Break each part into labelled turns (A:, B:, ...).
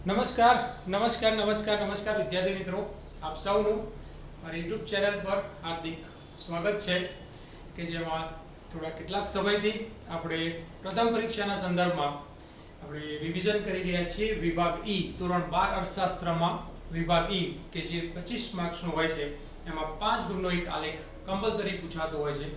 A: નમસ્કાર નમસ્કાર નમસ્કાર નમસ્કાર વિદ્યાર્થી મિત્રો, આપ સૌનું મારી યુટ્યુબ ચેનલ પર હાર્દિક સ્વાગત છે કે જેમાં થોડા કેટલાક સમયથી આપણે પ્રથમ પરીક્ષાના સંદર્ભમાં આપણે રિવિઝન કરી રહ્યા છીએ. વિભાગ ઈ ધોરણ બાર અર્થશાસ્ત્રમાં. વિભાગ ઈ કે જે પચીસ માર્ક્સનો હોય છે, એમાં પાંચ ગુણનો એક આલેખ કમ્પલસરી પૂછાતો હોય છે.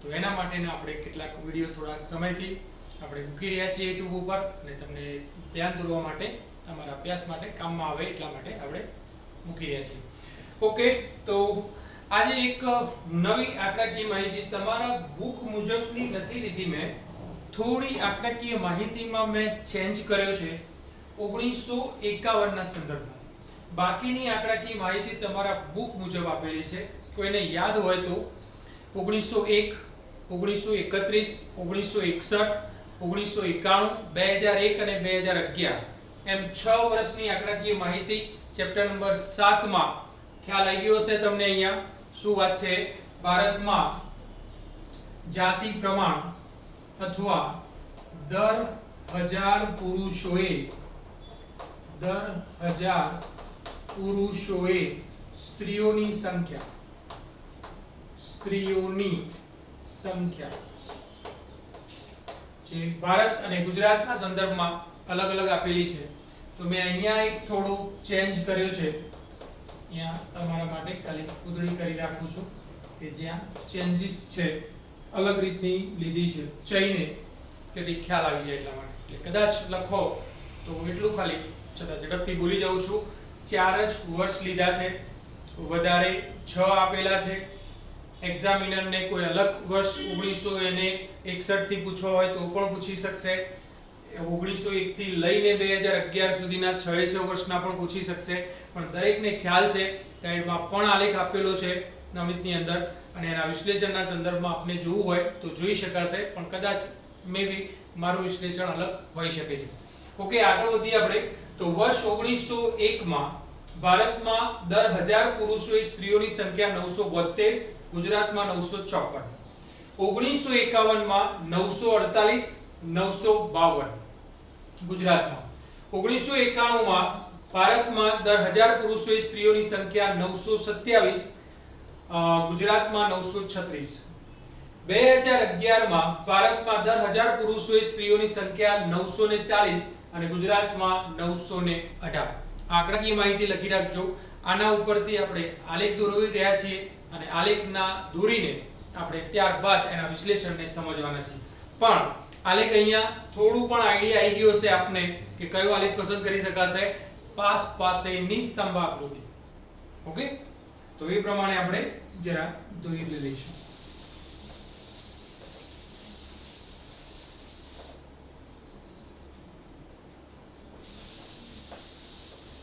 A: તો એના માટેના આપણે કેટલાક વીડિયો થોડાક સમયથી આપણે મૂકી રહ્યા છીએ યુટ્યુબ ઉપર અને તમને ધ્યાન દોરવા માટે તમારા અભ્યાસ માટે, કામમાં આવે એટલા માટે આપણે મૂકી રહ્યા છીએ. ઓકે તો આજે એક નવી આંકડાકીય માહિતી. તમારા બુક મુજબની નથી લીધી મેં. થોડી આંકડાકીય માહિતીમાં મેં ચેન્જ કર્યો છે ઓગણીસો એકાવનના સંદર્ભમાં. બાકીની આંકડાકીય માહિતી તમારા બુક મુજબ આપેલી છે. કોઈને યાદ હોય તો ઓગણીસો એક, ઓગણીસો એકત્રીસ, ઓગણીસો એકસઠ, ઓગણીસો એકાણું, બે હજાર એક અને બે હજાર અગિયાર. એમ છ વર્ષની આંકડાકીય માહિતી ચેપ્ટર નંબર સાતમાં ખ્યાલ આવી ગયો હશે તમને અહીંયા. શું વાત છે? ભારતમાં જાતિ પ્રમાણ અથવા દર હજાર પુરુષોએ દર હજાર પુરુષોએ સ્ત્રીઓની સંખ્યા. સ્ત્રીઓની સંખ્યા. જે ભારત અને ગુજરાતના સંદર્ભમાં અલગ અલગ આપેલી છે. તો મેં અહીંયા એક થોડું ચેન્જ કર્યો છે. અહીંયા તમારા માટે ખાલી ઉધડી કરી રાખું છું કે જ્યાં ચેન્જીસ છે, અલગ રીતની લીધી છે, ચઈને તેથી ખ્યાલ આવી જાય એટલા માટે. એટલે કદાચ લખો તો હું એટલું ખાલી છતાં ઝડપથી ભૂલી જાઉં છું. ચાર જ વર્ષ લીધા છે, વધારે છ આપેલા છે. એક્ઝામિનરને કોઈ અલગ વર્ષ ઓગણીસો એને એકસઠથી પૂછવા હોય તો પણ પૂછી શકશે. ઓગણીસો એક થી લઈને બે હજાર અગિયાર સુધીના છ છ વર્ષના પણ પૂછી શકશે. પણ દરેકને ખ્યાલ છે ગાઈડમાં પણ આલેખ આપેલો છે નમિતની અંદર અને એના વિશ્લેષણના સંદર્ભમાં આપને જોવું હોય તો જોઈ શકાશે, પણ કદાચ મે બી મારું વિશ્લેષણ અલગ હોઈ શકે છે. ઓકે આગળ વધીએ આપણે. તો વર્ષ ઓગણીસો એકમાં ભારતમાં દર હજાર પુરુષોએ સ્ત્રીઓની સંખ્યા નવસો બોતેર ગુજરાતમાં નવસો ચોપન. ઓગણીસો એકાવનમાં નવસો અડતાલીસ, નવસો બાવન. ગુજરાતમાં. ઓગણીસો એકાણુંમાં ભારતમાં દર હજાર પુરુષોએ સ્ત્રીઓની સંખ્યા નવસો સત્યાવીસ ગુજરાતમાં નવસો છત્રીસ. બે હજાર અગિયારમાં ભારતમાં દર હજાર પુરુષોએ સ્ત્રીઓની સંખ્યા નવસો ને ચાલીસ અને ગુજરાતમાં નવસો ને અઢાર. આંકડાકીય માહિતી લખી રાખજો. આના ઉપરથી આપણે આલેખ દોરવી રહ્યા છીએ અને આલેખના દોરીને આપણે ત્યારબાદ એના વિશ્લેષણને સમજવાના છીએ. પણ આલેખ અહીંયા થોડું પણ આઈડિયા આવી ગયો છે આપને કે કયો આલેખ પસંદ કરી શકાશે? પાસ પાસેની સ્તંભ આકૃતિ ઓકે તો એ પ્રમાણે આપણે જરા દોરી લઈશું.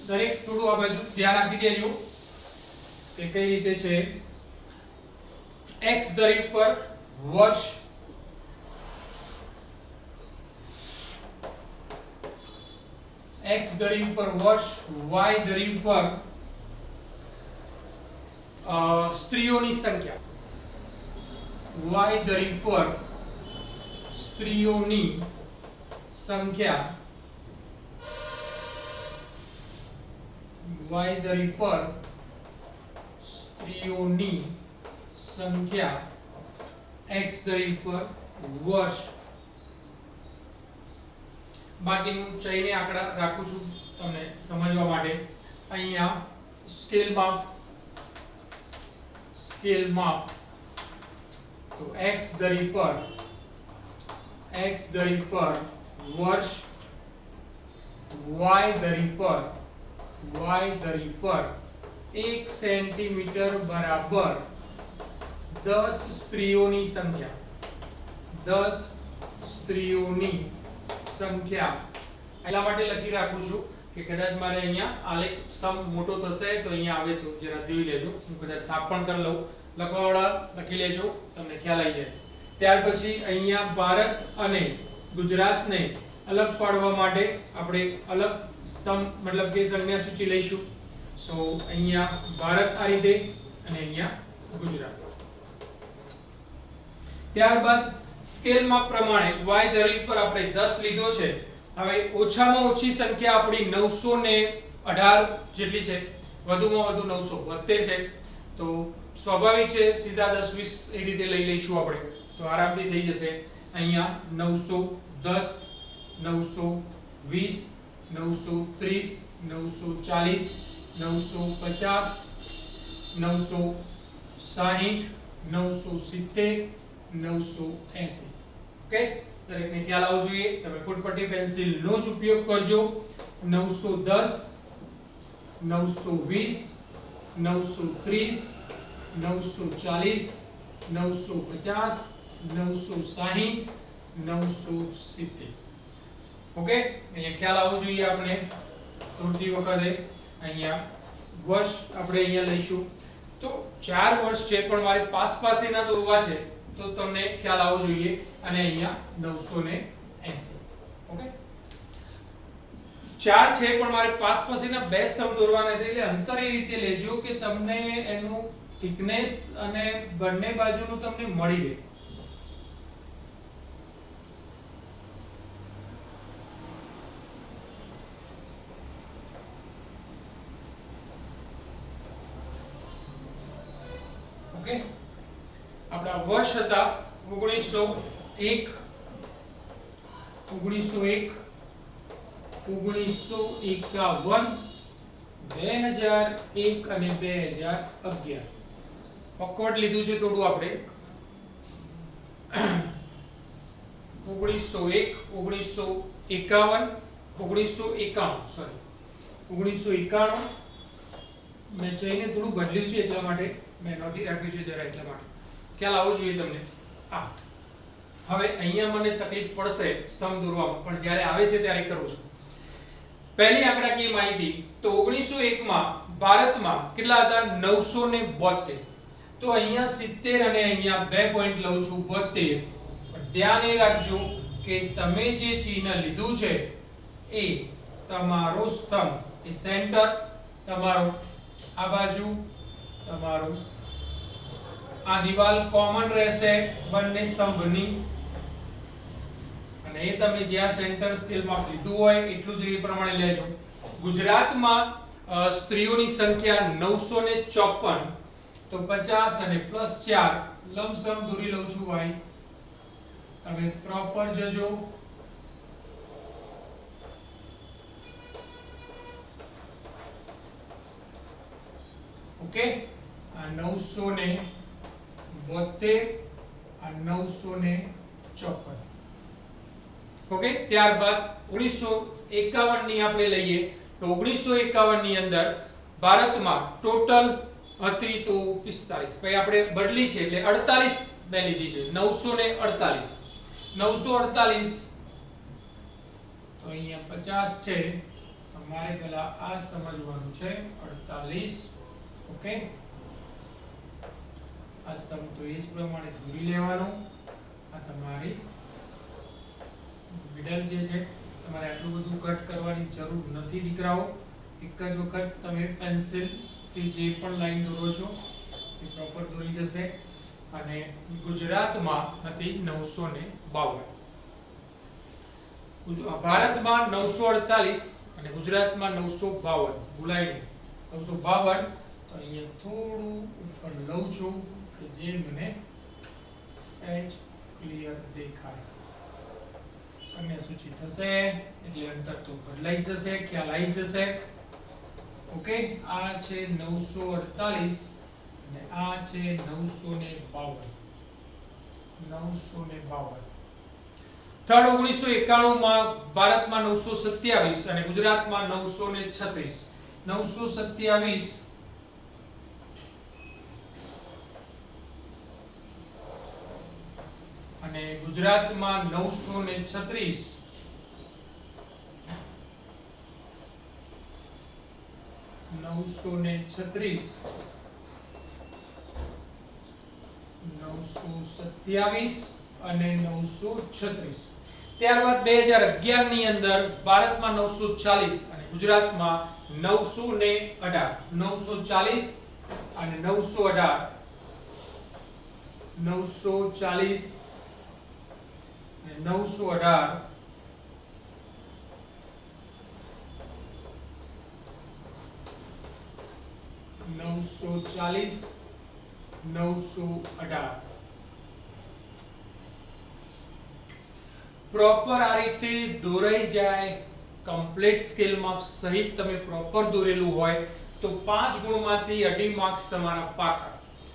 A: દરેક થોડું આ બાજુ ધ્યાન આપી દેજો કે કઈ રીતે છે? X દરેક પર વર્ષ x દરેક પર વર્ષ y દરેક પર અ, સ્ત્રીઓની સંખ્યા. Y દરેક પર સ્ત્રીઓની સંખ્યા. Y દરેક પર સ્ત્રીઓની સંખ્યા. X દરેક પર વર્ષ બાકીનું ચઈને આંકડા રાખું છું તમને સમજવા માટે. અહીંયા સ્કેલ સ્કેલમાં સ્કેલમાં તો x દરી પર, x દરી પર વર્ષ, y દરી પર, y દરી પર એક સેન્ટીમીટર બરાબર દસ સ્ત્રીઓની સંખ્યા. દસ સ્ત્રીઓની સંખ્યા એટલા માટે લખી રાખું છું કે કદાચ મારે અહીંયા આલેખ સ્તંભ મોટો થશે તો અહીંયા આવે તો જરા જોઈ લેજો. હું કદાચ સાફ પણ કરી લઉં. લખવાવાળા લખી લેજો, તમને ખ્યાલ આવી જાય. ત્યાર પછી અહીંયા ભારત અને ગુજરાતને અલગ પાડવા માટે આપણે અલગ સ્તંભ, મતલબ કે સંજ્ઞા સૂચિ લઈશું. તો અહીંયા ભારત આ રીતે અને અહીંયા ગુજરાત. ત્યારબાદ સ્કેલમાં પ્રમાણે y દરેક પર આપણે 10 લીધો છે. હવે ઓછામાં ઓછી સંખ્યા આપણી નવસો ને અઢાર જેટલી છે. વધુમાં વધુ નવસો બોતેર છે. તો સ્વાભાવિક છે, સીધા દસ વીસ એ રીતે લઈ લઈશું આપણે. તો આરામથી થઈ જશે. અહીંયા નવસો દસ, નવસો વીસ, નવસો ત્રીસ, નવસો ચાલીસ નવસો એંસી. ઓકે? દરેકને ખ્યાલ આવવો જોઈએ. તમે ફૂટપટ્ટી પેન્સિલનો જ ઉપયોગ કરજો. નવસો દસ, નવસો વીસ, નવસો ત્રીસ, નવસો ચાલીસ, નવસો પચાસ, નવસો સાહીઠ, નવસો સિત્તેર. ઓકે? અહીંયા ખ્યાલ આવવો જોઈએ આપણે. દોડતી વખતે અહીંયા વર્ષ આપણે અહીંયા લઈશું. તો ચાર વર્ષ છે પણ મારે પાસ પાસેના દોરવા છે તો તમને ખ્યાલ આવવો જોઈએ અને અહીંયા નવસો ને એસી. ઓકે? ચાર છે, પણ મારે પાસ પછીના બે સ્તંભ દોરવાના છે, એટલે અંતર એ રીતે લેજો કે તમને એનું થિકનેસ અને બંને બાજુનું તમને મળી રહે. ઓકે? આપણા વર્ષ હતા, ઓગણીસો એક ઓગણીસો એક, ઓગણીસો એકાવન, બે હજાર એક અને બે હજાર અગિયાર. ઓકવર્ડ લીધું છે થોડું આપણે. ઓગણીસો એક, ઓગણીસો એકાવન, ઓગણીસો એકાણું સોરી ઓગણીસો એકાણું. મેં જઈને થોડું બદલ્યું છે એટલા માટે, મેં નોંધી રાખ્યું છે જરા એટલા માટે. ખ્યાલ આવવો જોઈએ તમને? આ હવે અહીંયા મને તકલીફ પડશે સ્તંભ દોરવામાં, પણ જ્યારે આવે છે ત્યારે કરું છું. પહેલી આંકડાકીય માહિતી, તો 1901 માં ભારતમાં કેટલા હતા? 972 તો અહીંયા 70 અને અહીંયા બે પોઈન્ટ લઉં છું 72 પણ ધ્યાન એ રાખજો કે તમે જે ચિહ્ન લીધું છે, એ તમારો સ્તંભ, એ સેન્ટર તમારો. આ બાજુ તમારું આ દિવાલ કોમન રહેશે બંને સ્તંભની. અને એ તમે જ્યાં સેન્ટર સ્કેલમાં લીધું હોય, એટલું જ એ પ્રમાણે લેજો. ગુજરાતમાં સ્ત્રીઓની સંખ્યા 954 તો 50 અને પ્લસ 4 લમસમ દોરી લઉં છું ભાઈ. તમે પ્રોપર જજો. ઓકે? આ 900 ને 72 આ 954 ઓકે ત્યારબાદ 1951 ની આપણે લઈએ. તો 1951 ની અંદર ભારતમાં ટોટલ હતી તો 45 પછી આપણે બદલી છે એટલે 48 મેં લીધી છે. 948 948 તો અહીંયા 50 છે. તમારે પહેલા આ સમજવાનું છે. 48 ઓકે આ સ્તંભ તો એ જ પ્રમાણે દોરી લેવાનો. આ તમારી મિડલ જે છે, તમારે આટલું બધું કટ કરવાની જરૂર નથી દીકરાઓ. એક જ વખત તમે પેન્સિલથી જે પણ લાઈન દોરો છો, એ પ્રોપર દોરી જશે. અને ગુજરાતમાં હતી નવસો ને બાવન. ભારતમાં નવસો અડતાલીસ અને ગુજરાતમાં નવસો બાવન. ભૂલાઈ નવસો બાવન અહીંયા થોડું ઉપર લઉં છું. કે જે મને સહેજ ક્લિયર દેખાય. સમય સૂચિ થશે, એટલે અંતર તો બદલાઈ જશે, ખ્યાલ આવી જશે. ઓકે આ છે 948 અને આ છે 952 952 થર્ડ 1991 માં ભારતમાં 927 અને ગુજરાતમાં 936 927 અને ગુજરાતમાં 936 નવસો ને છત્રીસ. નવસો સત્યાવીસ અને નવસો છત્રીસ. ત્યારબાદ બે હજાર અગિયારની અંદર ભારતમાં નવસો ચાલીસ અને ગુજરાતમાં નવસો ને અઢાર. નવસો ચાલીસ અને નવસો અઢાર. નવસો ચાલીસ નવસો અઢાર. નવસો ચાલીસ. નવસો અઢાર. પ્રોપર આ રીતે દોરાઈ જાય કમ્પ્લીટ સ્કેલ માર્ક્સ સહિત તમે પ્રોપર દોરેલું હોય, તો પાંચ ગુણમાંથી અઢી માર્ક્સ તમારા પાકા.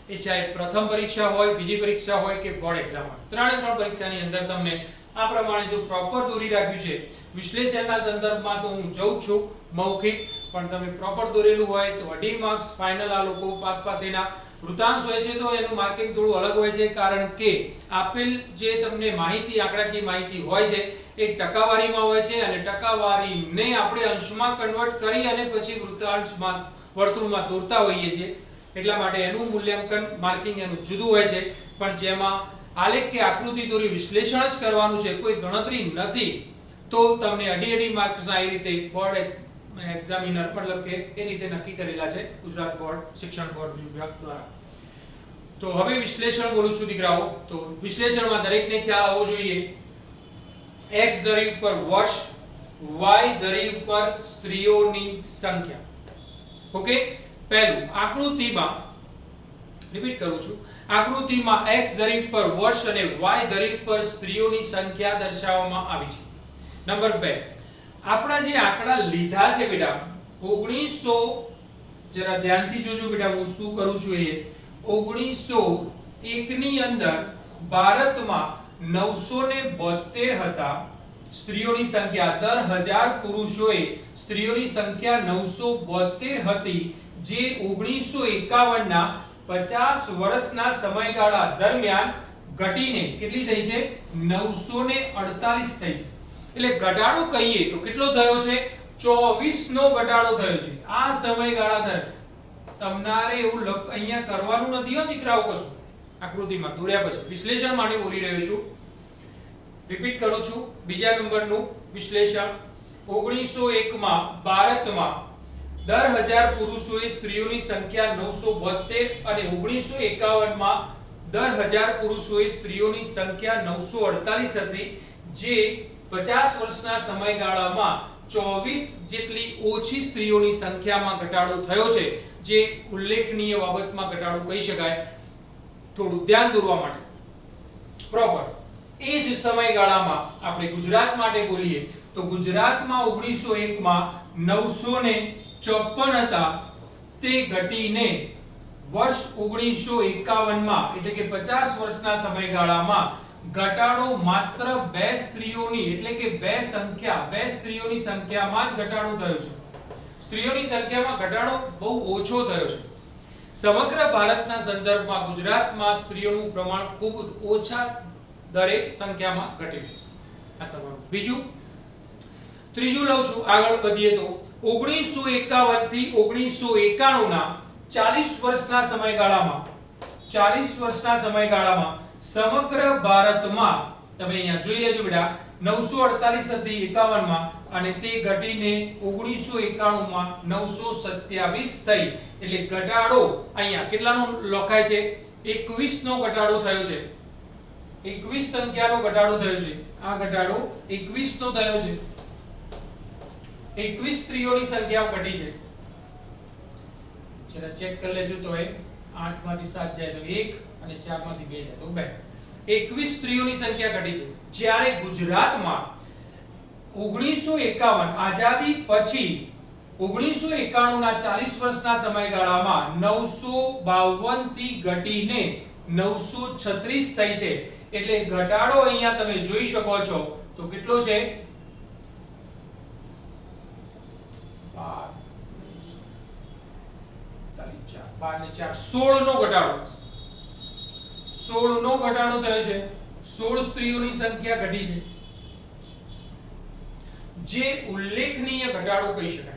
A: એ ચાહે પ્રથમ પરીક્ષા હોય, બીજી પરીક્ષા હોય કે બોર્ડ એક્ઝામ હોય. ત્રણે ત્રણ પરીક્ષાની અંદર તમને આ પ્રમાણે જો પ્રોપર દોરી રાખ્યું છે, વિશ્લેષણના સંદર્ભમાં તો હું જઉં છું મૌખિક, પણ તમે પ્રોપર દોરેલું હોય તો અઢી માર્ક્સ ફાઇનલ આ લોકો પાસ પાસ એના વૃતાંશ હોય છે તો એનું માર્કિંગ થોડું અલગ હોય છે, કારણ કે આપેલ જે તમને માહિતી, આંકડાકીય માહિતી હોય છે, એ ટકાવારીમાં હોય છે અને ટકાવારીને આપણે અંશમાં કન્વર્ટ કરી અને પછી વૃતાંશમાં, વર્તુળમાં દોરતા હોઈએ છીએ. એટલા માટે એનું મૂલ્યાંકન, માર્કિંગ એનું જુદું હોય છે. પણ જેમાં આલેખ કે આકૃતિ દોરી વિશ્લેષણ જ કરવાનું છે, કોઈ ગણતરી નથી, તો તમને અઢી અઢી માર્ક્સના એ રીતે બોર્ડ એક્ઝામિનર, મતલબ કે એ રીતે નક્કી કરેલા છે, ગુજરાત બોર્ડ, શિક્ષણ બોર્ડ, વિભાગ દ્વારા. તો હવે વિશ્લેષણ બોલું છું દીકરાઓ. તો વિશ્લેષણમાં દરેકને ખ્યાલ આવવો જોઈએ. x ધરી ઉપર વર્ષ y ધરી ઉપર સ્ત્રીઓની સંખ્યા. ઓકે? પહેલું, આકૃતિમાં રિપીટ કરું છું, આકૃતિમાં x ધરી પર વર્ષ અને y ધરી પર સ્ત્રીઓની સંખ્યા દર્શાવવામાં આવી છે. નંબર 2 આપણા જે આંકડા લીધા છે બેટા 1900 જરા ધ્યાનથી જોજો બેટા, હું શું કરું છું એ 1901 ની અંદર ભારતમાં 972 હતા, સ્ત્રીઓની સંખ્યા, દર હજાર પુરુષોએ સ્ત્રીઓની સંખ્યા 972 હતી જે 1951 ના 50 વર્ષના સમયગાળા દરમિયાન ઘટીને કેટલી થઈ છે? 948 થઈ છે. એટલે ઘટાડો કહીએ તો કેટલો થયો છે? 24 નો ઘટાડો થયો છે. આ સમયગાળા દર તમારે એવું અહીંયા કરવાનું નથી હો દીકરાઓ કશું. આકૃતિમાં દોર્યા પછી. વિશ્લેષણ માટે બોલી રહ્યો છું. રિપીટ કરું છું. બીજા નંબરનું વિશ્લેષણ. 1901 માં ભારતમાં દર હજાર પુરુષોએ સ્ત્રીઓની સંખ્યા 972 અને 1951 માં દર હજાર પુરુષોએ સ્ત્રીઓની સંખ્યા 948 હતી, જે 50 વર્ષના સમયગાળામાં 24 જેટલી ઓછી સ્ત્રીઓની સંખ્યામાં ઘટાડો થયો છે, જે ઉલ્લેખનીય બાબતમાં ઘટાડો કહી શકાય. થોડું ધ્યાન દોરવા માટે. પ્રોપર એ જ સમયગાળામાં આપણે ગુજરાત માટે બોલીએ, તો ગુજરાતમાં 1901 માં 954 હતા તે ઘટીને વર્ષ 1951 માં એટલે કે 50 વર્ષના સમયગાળામાં ઘટાડો માત્ર બે સ્ત્રીઓની એટલે કે બે સંખ્યા, બે સ્ત્રીઓની સંખ્યામાં જ ઘટાડો થયો છે. સ્ત્રીઓની સંખ્યામાં ઘટાડો બહુ ઓછો થયો છે. સમગ્ર ભારતના સંદર્ભમાં ગુજરાતમાં સ્ત્રીઓનું પ્રમાણ ખૂબ ઓછા દરે સંખ્યામાં ઘટે છે. આ તમારું બીજું. ત્રીજું લઉં છું. આગળ વધીએ તો 1951 થી 1991 ના 40 વર્ષના સમયગાળામાં 40 વર્ષના સમયગાળામાં સમગ્ર ભારતમાં, તમે અહીંયા જોઈ લેજો બેટા 948 હતી 51 માં અને તે ઘટીને 1991 માં 927 થઈ. એટલે ઘટાડો અહીંયા કેટલાનો લખાય છે? 21 નો ઘટાડો થયો છે. 21 સંખ્યાનો ઘટાડો થયો છે. આ ઘટાડો 21 નો થયો છે. 21 સ્ત્રીઓની સંખ્યા ઘટી છે. જરા ચેક કરી લેજો તો એ. 8 માંથી 7 જાય તો 1 અને 4 માંથી 2 જાય તો 2 21 સ્ત્રીઓની સંખ્યા ઘટી છે. જ્યારે ગુજરાતમાં 1951 આઝાદી પછી 1991 ના 40 વર્ષના સમયગાળામાં 952 થી ઘટીને 936 થઈ છે. એટલે ઘટાડો અહીંયા તમે જોઈ શકો છો. તો કેટલો છે? 12 ને 4 16 નો ઘટાડો. સોળ નો ઘટાડો થયો છે. સોળ સ્ત્રીઓની સંખ્યા ઘટી છે. જે ઉલ્લેખનીય ઘટાડો કહી શકાય.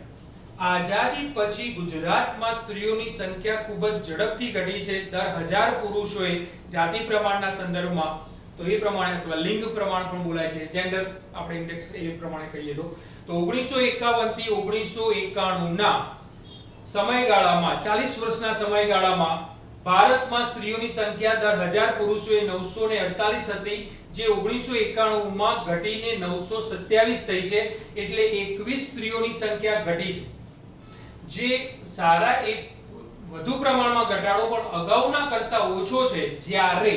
A: આઝાદી પછી ગુજરાતમાં સ્ત્રીઓની સંખ્યા ખૂબ જ ઝડપથી ઘટી છે. દર હજાર પુરુષોએ જાતિ પ્રમાણના સંદર્ભમાં, તો એ પ્રમાણે અથવા લિંગ પ્રમાણ પણ બોલાય છે. જેન્ડર આપણે ઇન્ડેક્સ એ પ્રમાણે કહીએ તો. તો 1951 થી 1991 ના સમયગાળામાં 40 વર્ષના સમયગાળામાં ભારતમાં સ્ત્રીઓની સંખ્યા દર હજાર પુરુષોએ 948 હતી, જે ઓગણીસો એકાણુંમાં ઘટીને 927 થઈ છે, એટલે 21 સ્ત્રીઓની સંખ્યા ઘટી છે. જે સારા એક વધુ પ્રમાણમાં ઘટાડો પણ અગાઉના કરતા ઓછો છે. જ્યારે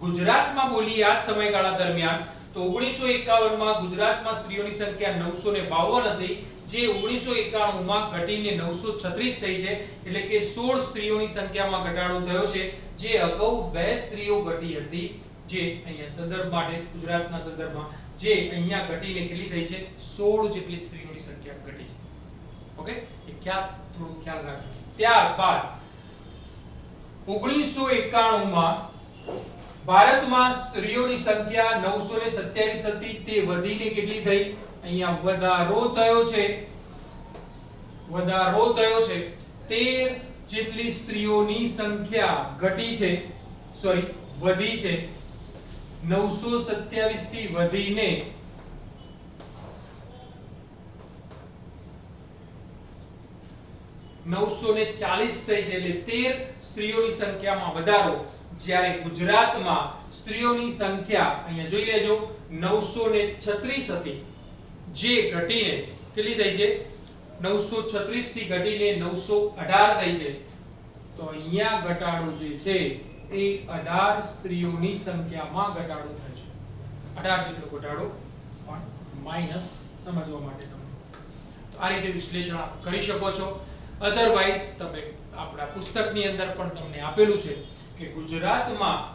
A: ગુજરાતમાં બોલી આ સમયગાળા દરમિયાન, તો 1951 માં ગુજરાતમાં સ્ત્રીઓની સંખ્યા 952 હતી જે 1991 માં ઘટીને 936 થઈ છે, એટલે કે 16 સ્ત્રીઓની સંખ્યામાં ઘટાડો થયો છે, જે અગાઉ બે સ્ત્રીઓ ઘટી હતી, જે અહીંયા સંદર્ભ માટે, ગુજરાતના સંદર્ભમાં, જે અહીંયા ઘટીને કેટલી થઈ છે 16 જેટલી સ્ત્રીઓની સંખ્યા ઘટી છે. ઓકે? એ ખાસ થોડું ખ્યાલ રાખજો. ત્યારબાદ 1991 માં ભારતમાં સ્ત્રીઓની સંખ્યા 927 હતી, તે વધીને કેટલી થઈ? અહીંયા વધારો થયો છે. વધારો થયો છે. 13 જેટલી સ્ત્રીઓની સંખ્યા ઘટી છે. સોરી વધી છે. 927 થી વધીને નવસો ને ચાલીસ થઈ છે એટલે તેર સ્ત્રીઓની સંખ્યામાં વધારો. જ્યારે ગુજરાતમાં સ્ત્રીઓની સંખ્યા અહીંયા જોઈ લેજો, નવસો ને છત્રીસ હતી. જે ઘટીને કેટલી થઈ છે? નવસો છત્રીસથી ઘટીને નવસો અઢાર થઈ છે. તો અહીંયા ઘટાડો જે છે તે અઢાર સ્ત્રીઓની સંખ્યામાં ઘટાડો થાય છે. અઢાર જેટલો ઘટાડો, પણ માઇનસ સમજવા માટે તમે. તો આ રીતે વિશ્લેષણ કરી શકો છો. અધરવાઇઝ તમે આપણા પુસ્તકની અંદર પણ તમને આપેલું છે કે ગુજરાતમાં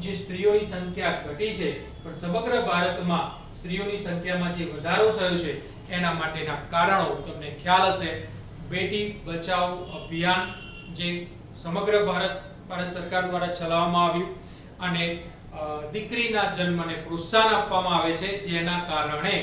A: જે સ્ત્રીઓની સંખ્યા ઘટી છે પણ સમગ્ર ભારતમાં સ્ત્રીઓની સંખ્યામાં જે વધારો થયો છે, એના માટેના કારણો તમને ખ્યાલ હશે. બેટી બચાવ અભિયાન જે સમગ્ર ભારત ભારત સરકાર દ્વારા ચલાવવામાં આવ્યું અને દીકરીના જન્મને પ્રોત્સાહન આપવામાં આવે છે, જેના કારણે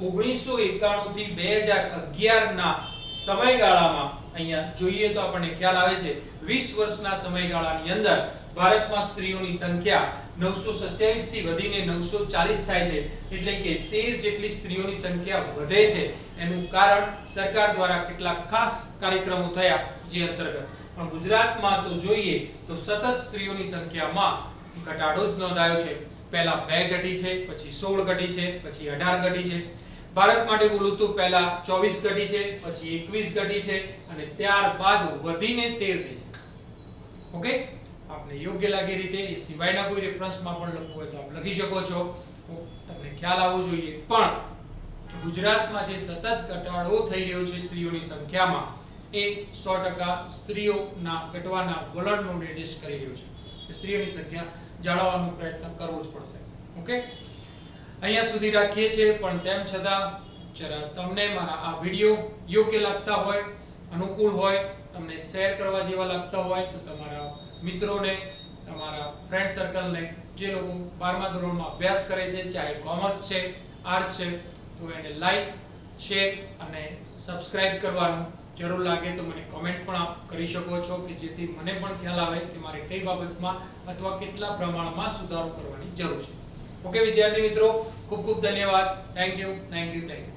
A: 1991 થી બે હજાર અગિયારના સમયગાળામાં, અહીંયા જોઈએ તો આપણને ખ્યાલ આવે છે, વીસ વર્ષના સમયગાળાની અંદર ભારતમાં સ્ત્રીઓની સંખ્યા 927 થી વધીને 940 થાય છે. એટલે કે તેર જેટલી સ્ત્રીઓની સંખ્યા વધે છે. એનું કારણ સરકાર દ્વારા કેટલાક ખાસ કાર્યક્રમો થયા જે અંતર્ગત. પણ ગુજરાતમાં તો જોઈએ તો સતત સ્ત્રીઓની સંખ્યામાં ઘટાડો જ નોંધાયો છે. પહેલા બે ઘટી છે, પછી સોળ ઘટી છે, પછી 18 ઘટી છે. ભારત માટે બોલું તો પહેલા 24 ઘટી છે, પછી 21 ઘટી છે અને ત્યારબાદ વધીને તેર થઈ છે. ઓકે? આપને યોગ્ય લાગે રીતે, એ સિવાયના કોઈ રેફરન્સમાં પણ લખવું હોય તો આપ લખી શકો છો. તમને ખ્યાલ આવવો જોઈએ. પણ ગુજરાતમાં જે સતત ઘટાડો થઈ રહ્યો છે સ્ત્રીઓની સંખ્યામાં, એ સો ટકા સ્ત્રીઓના ઘટવાના વલણનો નિર્દેશ કરી રહ્યો છે. સ્ત્રીઓની સંખ્યા જાળવવાનો પ્રયત્ન કરવો જ પડશે. ઓકે? અહીંયા સુધી રાખીએ છીએ, પણ તેમ છતાં જરા તમને મારા આ વીડિયો યોગ્ય લાગતા હોય, અનુકૂળ હોય, તમને શેર કરવા જેવા લાગતા હોય, તો તમારા મિત્રોને, તમારા ફ્રેન્ડ સર્કલને જે લોકો બારમા ધોરણમાં અભ્યાસ કરે છે, ચાહે કોમર્સ છે આર્ટ્સ છે, તો એને લાઈક શેર અને સબસ્ક્રાઇબ કરવાનું જરૂર લાગે તો મને કોમેન્ટ પણ આપ કરી શકો છો કે જેથી મને પણ ખ્યાલ આવે કે મારે કઈ બાબતમાં અથવા કેટલા પ્રમાણમાં સુધારો કરવાની જરૂર છે. ઓકે વિદ્યાર્થી મિત્રો, ખૂબ ખૂબ ધન્યવાદ. Thank you thank you thank you